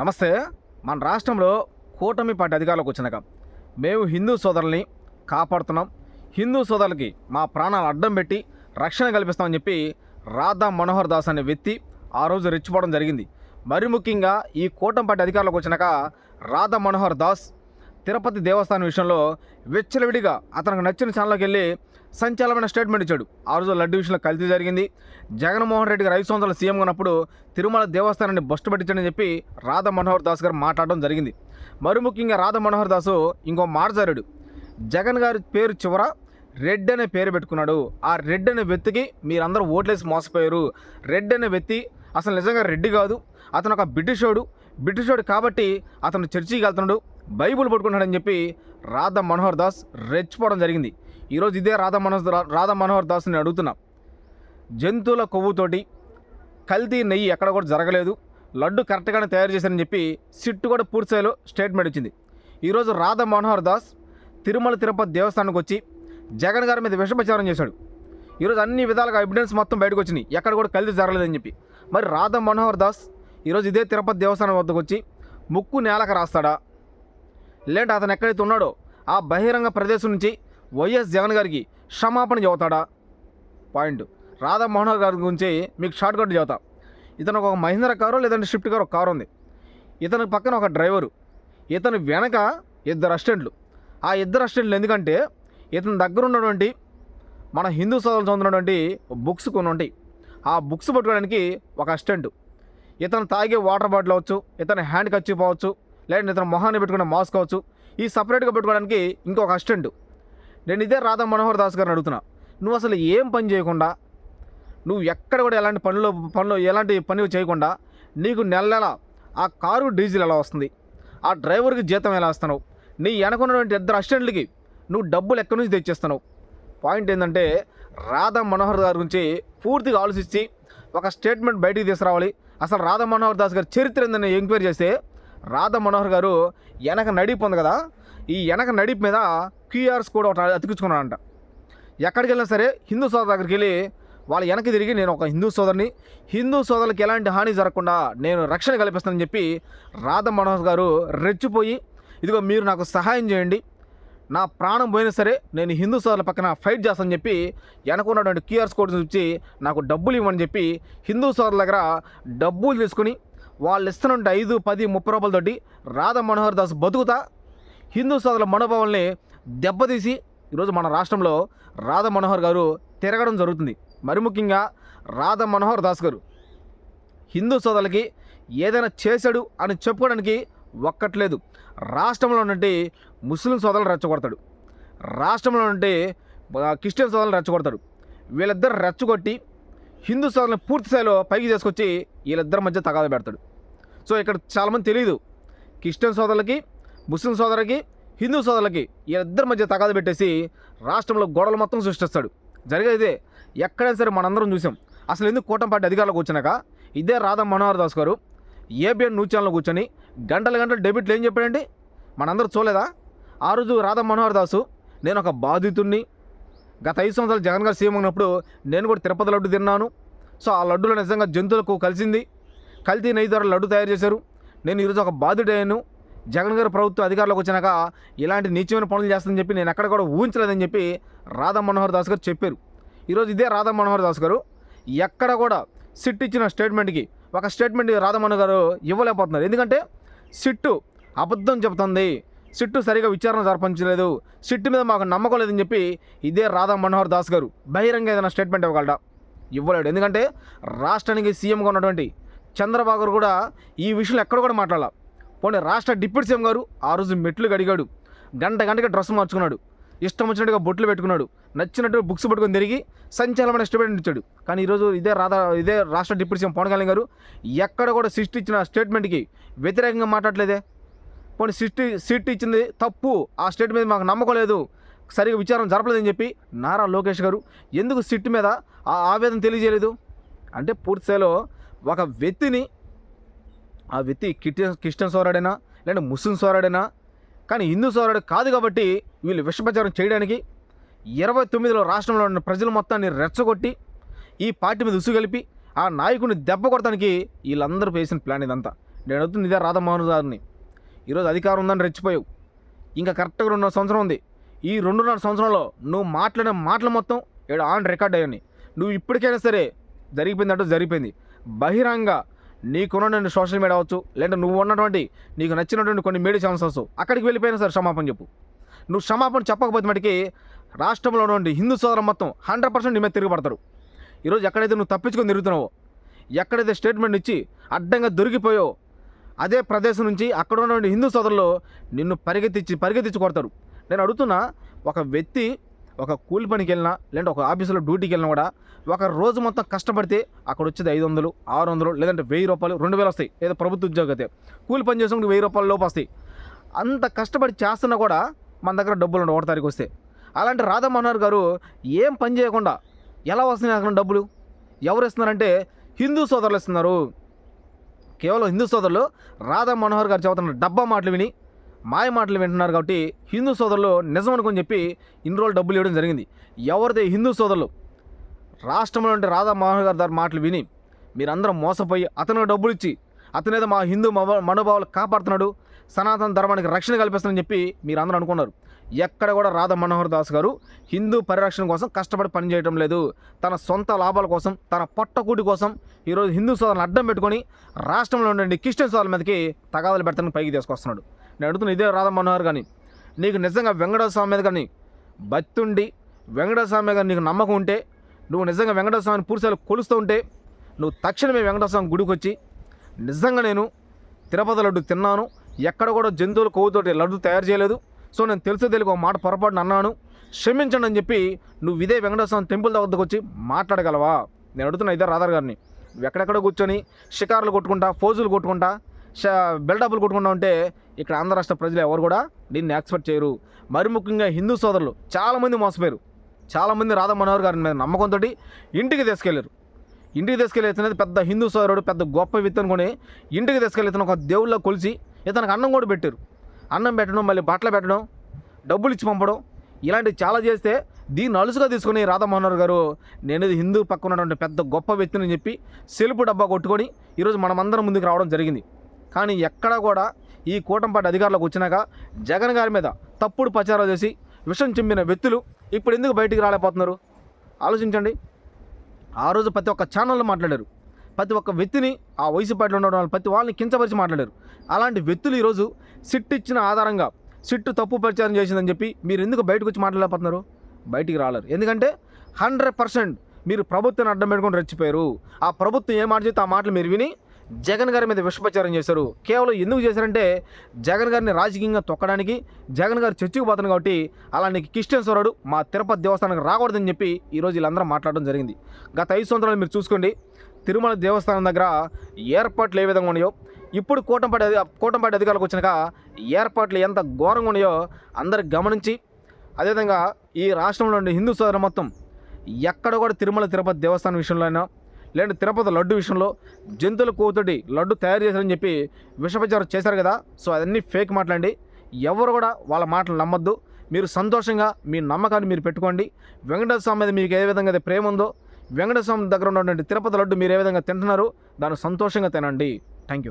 నమస్తే. మన రాష్ట్రంలో కూటమి పార్టీ అధికారులకు వచ్చినాక మేము హిందూ సోదరుల్ని కాపాడుతున్నాం. హిందూ సోదరులకి మా ప్రాణాలు అడ్డం పెట్టి రక్షణ కల్పిస్తామని చెప్పి రాధా మనోహర్ దాస్ అనే వ్యక్తి ఆ రోజు రెచ్చిపోవడం జరిగింది. మరి ముఖ్యంగా ఈ కూటమి పార్టీ అధికారులకు వచ్చినాక రాధా మనోహర్ దాస్ తిరుపతి దేవస్థానం విషయంలో విచ్చలవిడిగా అతనికి నచ్చిన ఛానల్కి వెళ్ళి సంచలనమైన స్టేట్మెంట్ ఇచ్చాడు. ఆ రోజు లడ్డు విషయంలో కల్తీ జరిగింది. జగన్మోహన్ రెడ్డి గారు ఐదు సంవత్సరాలు సీఎం ఉన్నప్పుడు తిరుమల దేవస్థానాన్ని బస్టు పట్టించని చెప్పి రాధా మనోహర్ దాస్ గారు మాట్లాడడం జరిగింది. మరి ముఖ్యంగా రాధా మనోహర్ దాసు ఇంకో మార్జారుడు జగన్ గారి పేరు చివర రెడ్ అనే పేరు పెట్టుకున్నాడు. ఆ రెడ్ అనే వ్యక్తికి మీరందరూ ఓట్లేసి మోసపోయారు. రెడ్ అనే వ్యక్తి అసలు నిజంగా రెడ్డి కాదు. అతను ఒక బ్రిటిషోడు. బ్రిటిషోడు కాబట్టి అతను చర్చికి వెళ్తున్నాడు. బైబుల్ పట్టుకుంటాడని చెప్పి రాధా మనోహర్ దాస్ రెచ్చిపోవడం జరిగింది. ఈరోజు ఇదే రాధా మనోహర్ రాధా మనోహర్ దాస్ని అడుగుతున్నా. జంతువుల కొవ్వుతోటి కల్తీ నెయ్యి ఎక్కడ కూడా జరగలేదు. లడ్డు కరెక్ట్గానే తయారు చేశారని చెప్పి సిట్టు కూడా పూర్తిస్థాయిలో స్టేట్మెంట్ ఇచ్చింది. ఈరోజు రాధా మనోహర్ దాస్ తిరుమల తిరుపతి దేవస్థానానికి వచ్చి జగన్ గారి మీద విషప్రచారం చేశాడు. ఈరోజు అన్ని విధాలుగా ఎవిడెన్స్ మొత్తం బయటకు వచ్చినాయి. ఎక్కడ కూడా కల్తీ జరగలేదని చెప్పి. మరి రాధా మనోహర్ దాస్ ఈరోజు ఇదే తిరుపతి దేవస్థానం వద్దకు వచ్చి ముక్కు నేలకు రాస్తాడా? లేదంటే అతను ఎక్కడైతే ఉన్నాడో ఆ బహిరంగ ప్రదేశం నుంచి వైఎస్ జగన్ గారికి క్షమాపణ చెబుతాడా? పాయింట్. రాధా మోహన్ గారి గురించి మీకు షార్ట్ కట్ చెబుతా. ఇతను ఒక మహీంద్ర కారు లేదంటే షిఫ్ట్ కారు ఒక కారు ఉంది. ఇతని పక్కన ఒక డ్రైవరు. ఇతని వెనక ఇద్దరు అసిస్టెంట్లు. ఆ ఇద్దరు అసిస్టెంట్లు ఎందుకంటే ఇతని దగ్గర ఉన్నటువంటి మన హిందూ సోదరులు చదువుతున్నటువంటి బుక్స్ కొన్ని ఉంటాయి. ఆ బుక్స్ పట్టుకోవడానికి ఒక అసిస్టెంట్. ఇతను తాగే వాటర్ బాటిల్ అవ్వచ్చు ఇతను హ్యాండ్ కచ్చిపోవచ్చు లేదంటే ఇతను మొహాన్ని పెట్టుకునే మాస్క్ అవ్వచ్చు ఈ సపరేట్గా పెట్టుకోవడానికి ఇంకొక అసిస్టెంట్. నేను ఇదే రాధా మనోహర్ దాస్ గారిని అడుగుతున్నా. నువ్వు అసలు ఏం పని చేయకుండా నువ్వు ఎక్కడ కూడా ఎలాంటి పనులు పనులు ఎలాంటి పని చేయకుండా నీకు నెల నెల ఆ కారు డీజిల్ ఎలా వస్తుంది? ఆ డ్రైవర్కి జీతం ఎలా ఇస్తున్నావు నీ వెనకున్నటువంటి ఇద్దరు అసిస్టెంట్లకి నువ్వు డబ్బులు ఎక్కడి నుంచి తెచ్చేస్తున్నావు? పాయింట్ ఏంటంటే రాధా మనోహర్ గారి గురించి పూర్తిగా ఆలోచించి ఒక స్టేట్మెంట్ బయటికి తీసుకురావాలి. అసలు రాధా మనోహర్ దాస్ గారి చరిత్ర ఏందని ఎంక్వైరీ చేస్తే రాధా మనోహర్ గారు వెనక నడిపు ఉంది కదా ఈ వెనక నడిపు మీద క్యూఆర్స్ కూడా ఒకటి అతికించుకున్నాడంట. ఎక్కడికి వెళ్ళినా సరే హిందూ సోదరు దగ్గరికి వెళ్ళి వాళ్ళ వెనక్కి తిరిగి నేను ఒక హిందూ సోదరిని హిందూ సోదరులకు ఎలాంటి హాని జరగకుండా నేను రక్షణ కల్పిస్తానని చెప్పి రాధా మనోహర్ గారు రెచ్చిపోయి ఇదిగో మీరు నాకు సహాయం చేయండి నా ప్రాణం పోయినా సరే నేను హిందూ సోదరుల పక్కన ఫైట్ చేస్తానని చెప్పి వెనకున్నటువంటి క్యూఆర్స్ కోడ్ చూపించి నాకు డబ్బులు ఇవ్వమని చెప్పి హిందూ సోదరుల దగ్గర డబ్బులు తీసుకుని వాళ్ళు ఇస్తున్నటువంటి ఐదు పది ముప్పై రూపాయలతోటి రాధా మనోహర్ దాస్ బతుకుతా. హిందూ సోదరుల మనోభావాల్ని దెబ్బతీసి ఈరోజు మన రాష్ట్రంలో రాధా మనోహర్ గారు తిరగడం జరుగుతుంది. మరి ముఖ్యంగా రాధా మనోహర్ దాస్ గారు హిందూ సోదరులకి ఏదైనా చేశాడు అని చెప్పుకోవడానికి ఒక్కట్లేదు. రాష్ట్రంలో నుండి ముస్లిం సోదరులు రెచ్చగొడతాడు. రాష్ట్రంలో నుండి క్రిస్టియన్ సోదరులు రెచ్చగొడతాడు. వీళ్ళిద్దరు రెచ్చగొట్టి హిందూ సోదరులను పూర్తి స్థాయిలో పైకి తీసుకొచ్చి వీళ్ళిద్దరి మధ్య తగాద పెడతాడు. సో ఇక్కడ చాలామంది తెలియదు క్రిస్టియన్ సోదరులకి ముస్లిం సోదరులకి హిందూ సోదరులకి వీళ్ళిద్దరి మధ్య తగాద పెట్టేసి రాష్ట్రంలో గొడవలు మొత్తం సృష్టిస్తాడు. జరిగేదే ఎక్కడైనా సరే మనందరం చూసాం. అసలు ఎందుకు కూటమి పార్టీ అధికారంలోకి వచ్చినాక ఇదే రాధా మనోహర్ దాస్ గారు ఏబిఎన్ న్యూస్ ఛానల్లో కూర్చొని గంటల గంటలు డెబిట్లు ఏం చెప్పాడండి? మనందరూ చూడలేదా? ఆ రోజు రాధా మనోహర్ దాసు నేను ఒక బాధితుడిని గత ఐదు సంవత్సరాలు జగన్ గారు సీఎం ఉన్నప్పుడు నేను కూడా తిరుపతి లడ్డు తిన్నాను. సో ఆ లడ్డులో నిజంగా జంతువులకు కలిసింది. కల్తీ నెయ్యి ద్వారా లడ్డు తయారు చేశారు. నేను ఈరోజు ఒక బాధ్యుడయ్యాను జగన్ గారు ప్రభుత్వం అధికారంలోకి వచ్చినాక ఇలాంటి నీచమైన పనులు చేస్తుందని చెప్పి నేను ఎక్కడ కూడా ఊహించలేదని చెప్పి రాధా మనోహర్ దాస్ గారు చెప్పారు. ఈరోజు ఇదే రాధా మనోహర్ దాస్ గారు ఎక్కడ కూడా సిట్ ఇచ్చిన స్టేట్మెంట్కి ఒక స్టేట్మెంట్ రాధా మనోహర్ గారు ఇవ్వలేకపోతున్నారు. ఎందుకంటే సిట్టు అబద్ధం చెబుతుంది. సిట్టు సరిగా విచారణ జరపంచలేదు. సిట్టు మీద మాకు నమ్మకం లేదని చెప్పి ఇదే రాధా మనోహర్ దాస్ గారు బహిరంగ ఏదైనా స్టేట్మెంట్ ఇవ్వగలడా? ఇవ్వలేడు. ఎందుకంటే రాష్ట్రానికి సీఎంగా ఉన్నటువంటి చంద్రబాబు గారు కూడా ఈ విషయంలో ఎక్కడ కూడా మాట్లాడాల. పోనీ రాష్ట్ర డిప్యూటీ సీఎం గారు ఆ రోజు మెట్లు గడిగాడు గంట గంటకి డ్రెస్ మార్చుకున్నాడు. ఇష్టం వచ్చినట్టుగా బొట్లు పెట్టుకున్నాడు. నచ్చినట్టు బుక్స్ పట్టుకొని తిరిగి సంచలనమైన స్టేట్మెంట్ ఇచ్చాడు. కానీ ఈరోజు ఇదే రాధా ఇదే రాష్ట్ర డిప్యూటీ సీఎం పవన్ కళ్యాణ్ గారు ఎక్కడ కూడా సృష్టి ఇచ్చిన స్టేట్మెంట్కి వ్యతిరేకంగా మాట్లాడలేదే. పోనీ సిట్ సీట్ ఇచ్చింది తప్పు. ఆ స్టేట్ మీద మాకు నమ్మకం లేదు. సరిగా విచారణ జరపలేదని చెప్పి నారా లోకేష్ గారు ఎందుకు సిట్ మీద ఆ ఆవేదన తెలియజేయలేదు? అంటే పూర్తి స్థాయిలో ఒక వ్యక్తిని ఆ వ్యక్తి క్రిస్టియన్ క్రిస్టియన్ సోరాడైనా లేదా ముస్లిం సోరాడైనా కానీ హిందూ సోరాడు కాదు కాబట్టి వీళ్ళు విషప్రచారం చేయడానికి ఇరవై తొమ్మిదిలో రాష్ట్రంలో ఉన్న ప్రజల మొత్తాన్ని రెచ్చగొట్టి ఈ పార్టీ మీద ఉసుగలిపి ఆ నాయకుడిని దెబ్బ కొడటానికి వీళ్ళందరూ వేసిన ప్లాన్ ఇదంతా. నేను అడుగుతుంది ఇదే రాధామోహన్ గారిని ఈరోజు అధికారం ఉందని రెచ్చిపోయావు. ఇంకా కరెక్ట్గా రెండున్నర సంవత్సరం ఉంది. ఈ రెండున్నర సంవత్సరంలో నువ్వు మాట్లాడిన మాటలు మొత్తం ఇక్కడ ఆన్ రికార్డ్ అయ్యాయి. నువ్వు ఇప్పటికైనా సరే జరిగిపోయిందంటూ జరిగిపోయింది. బహిరంగ నీకున్నటువంటి సోషల్ మీడియా అవచ్చు లేదంటే నువ్వు ఉన్నటువంటి నీకు నచ్చినటువంటి కొన్ని మీడియా ఛానల్స్ అక్కడికి వెళ్ళిపోయినా సరే క్షమాపణ చెప్పు. నువ్వు క్షమాపణ చెప్పకపోతే మటుకి రాష్ట్రంలో ఉన్నటువంటి హిందూ సోదరం మొత్తం హండ్రెడ్ పర్సెంట్ మీద తిరగబడతారు ఈరోజు ఎక్కడైతే నువ్వు తప్పించుకొని తిరుగుతున్నావో ఎక్కడైతే స్టేట్మెంట్ ఇచ్చి అడ్డంగా దొరికిపోయో అదే ప్రదేశం నుంచి అక్కడ ఉన్నటువంటి హిందూ సోదరులు నిన్ను పరిగెత్తించి పరిగెత్తించి కొడతారు. నేను అడుగుతున్నా ఒక వ్యక్తి ఒక కూలి పనికి వెళ్ళినా లేదంటే ఒక ఆఫీసులో డ్యూటీకి వెళ్ళినా కూడా ఒక రోజు మొత్తం కష్టపడితే అక్కడ వచ్చేది ఐదు వందలు ఆరు వందలు లేదంటే వెయ్యి రూపాయలు రెండు వేలు వస్తాయి. ఏదో ప్రభుత్వ ఉద్యోగం అయితే. కూలి పని చేసినప్పుడు వెయ్యి రూపాయల లోపు వస్తాయి. అంత కష్టపడి చేస్తున్నా కూడా మన దగ్గర డబ్బులు ఉండవు ఒకటి తారీఖు వస్తే. అలాంటి రాధా గారు ఏం పని చేయకుండా ఎలా వస్తున్నాయి అక్కడ డబ్బులు? ఎవరు ఇస్తున్నారంటే హిందూ సోదరులు ఇస్తున్నారు. కేవలం హిందూ సోదరులు రాధా మనోహర్ గారు చదువుతున్న డబ్బా మాటలు విని మాయ మాటలు వింటున్నారు కాబట్టి హిందూ సోదరులు నిజం అనుకుని చెప్పి ఇన్ని రోజులు డబ్బులు ఇవ్వడం జరిగింది. ఎవరైతే హిందూ సోదరులు? రాష్ట్రంలో ఉంటే రాధా మనోహర్ గారి దాని మాటలు విని మీరందరూ మోసపోయి అతను డబ్బులు ఇచ్చి అతనేదో మా హిందూ మనోభావాలు కాపాడుతున్నాడు సనాతన ధర్మానికి రక్షణ కల్పిస్తానని చెప్పి మీరు అందరూ అనుకున్నారు. ఎక్కడ కూడా రాధా మనోహర్ దాస్ గారు హిందూ పరిరక్షణ కోసం కష్టపడి పనిచేయడం లేదు. తన సొంత లాభాల కోసం తన పొట్టకూటి కోసం ఈరోజు హిందూ సోదరులను అడ్డం పెట్టుకొని రాష్ట్రంలో ఉండండి క్రిస్టియన్ సోదరుల మీదకి తగాదాలు పెడతానికి పైకి తీసుకొస్తున్నాడు. నేను అడుగుతున్న ఇదే రాధా మనోహర్ కానీ నీకు నిజంగా వెంకటేశ్వర స్వామి మీద కానీ భక్తుండి వెంకటేశ్వర స్వామి మీద నీకు నమ్మకం ఉంటే నువ్వు నిజంగా వెంకటేశ్వర స్వామిని పూర్తిసారి కొలుస్తూ ఉంటే నువ్వు తక్షణమే వెంకటేశ్వర స్వామి గుడికి వచ్చి నిజంగా నేను తిరుపతి లడ్డు తిన్నాను. ఎక్కడ కూడా జంతువుల కొవ్వుతోటి లడ్డు తయారు చేయలేదు. సో నేను తెలుసు తెలుగు ఒక మాట పొరపాటున అన్నాను. క్షమించండి అని చెప్పి నువ్వు ఇదే వెంకటేశ్వర టెంపుల్ దగ్గరకు వచ్చి మాట్లాడగలవా? నేను అడుగుతున్నా ఇదే రాధార్ గారిని. ఎక్కడెక్కడ కూర్చొని షికారులు కొట్టుకుంటా ఫోజులు కొట్టుకుంటా షా బెల్డప్లు కొట్టుకుంటా ఉంటే ఇక్కడ ఆంధ్ర రాష్ట్ర ప్రజలు ఎవరు కూడా దీన్ని యాక్సెప్ట్ చేయరు. మరి ముఖ్యంగా హిందూ సోదరులు చాలామంది మోసపోయారు. చాలామంది రాధా మనోహర్ గారి మీద నమ్మకంతో ఇంటికి తీసుకెళ్ళారు. ఇంటికి తీసుకెళ్ళి పెద్ద హిందూ సోదరుడు పెద్ద గొప్ప విత్తు కొని ఇంటికి తీసుకెళ్ళి ఇతను ఒక దేవుళ్ళ కొలిసి ఇతనికి అన్నం కూడా పెట్టారు. అన్నం పెట్టడం మళ్ళీ బట్టలు పెట్టడం డబ్బులు ఇచ్చి పంపడం ఇలాంటివి చాలా చేస్తే దీన్ని అలుసుగా తీసుకుని రాధామోహన్ గారు నేను ఇది హిందూ పక్కన ఉన్నటువంటి పెద్ద గొప్ప వ్యక్తిని చెప్పి సెలుపు డబ్బా కొట్టుకొని ఈరోజు మనమందరం ముందుకు రావడం జరిగింది. కానీ ఎక్కడా కూడా ఈ కూటంపాటి అధికారులకు వచ్చినాక జగన్ గారి మీద తప్పుడు ప్రచారం చేసి విషం చెంపిన వ్యక్తులు ఇప్పుడు ఎందుకు బయటికి రాలేకపోతున్నారు? ఆలోచించండి. ఆ రోజు ప్రతి ఒక్క ఛానల్లో మాట్లాడారు. ప్రతి ఒక్క వ్యక్తిని ఆ వయసు పాటలో ఉన్న వాళ్ళు ప్రతి వాళ్ళని కించపరిచి మాట్లాడారు. అలాంటి వ్యక్తులు ఈరోజు సిట్ ఇచ్చిన ఆధారంగా సిట్టు తప్పు ప్రచారం చేసిందని చెప్పి మీరు ఎందుకు బయటకు వచ్చి మాట్లాడలేకపోతున్నారు? బయటికి రాలేరు. ఎందుకంటే హండ్రెడ్ పర్సెంట్ మీరు ప్రభుత్వాన్ని అడ్డం పెట్టుకుని రెచ్చిపోయారు. ఆ ప్రభుత్వం ఏ మాట చెప్తే ఆ మాటలు మీరు విని జగన్ గారి మీద విషప్రచారం చేశారు. కేవలం ఎందుకు చేశారంటే జగన్ గారిని రాజకీయంగా తొక్కడానికి జగన్ గారు చర్చకు పోతాను కాబట్టి అలాంటి క్రిస్టియన్ స్వరుడు మా తిరుపతి దేవస్థానానికి రాకూడదని చెప్పి ఈరోజు వీళ్ళందరూ మాట్లాడడం జరిగింది. గత ఐదు సంవత్సరాలు మీరు చూసుకోండి తిరుమల దేవస్థానం దగ్గర ఏర్పాట్లు ఏ విధంగా ఉన్నాయో ఇప్పుడు కూటంపాటి కూటంపాటి అధికారులకు వచ్చినాక ఏర్పాట్లు ఎంత ఘోరంగా ఉన్నాయో అందరు గమనించి అదేవిధంగా ఈ రాష్ట్రంలో ఉండే హిందూ సోదరు మొత్తం ఎక్కడ కూడా తిరుమల తిరుపతి దేవస్థానం విషయంలో అయినా లేదంటే తిరుపతి లడ్డు విషయంలో జంతువుల కూతుడి లడ్డు తయారు చేశారని చెప్పి విషపచారం చేశారు కదా సో అదన్నీ ఫేక్ మాటలండి. ఎవరు కూడా వాళ్ళ మాటలు నమ్మొద్దు. మీరు సంతోషంగా మీ నమ్మకాన్ని మీరు పెట్టుకోండి. వెంకటేశ్వర స్వామి మీద మీకు ఏ విధంగా అయితే ప్రేమ ఉందో వెంకటస్వామి దగ్గర ఉన్నటువంటి తిరుపతి లడ్డు మీరు ఏ విధంగా తింటున్నారు? దాన్ని సంతోషంగా తినండి. Thank you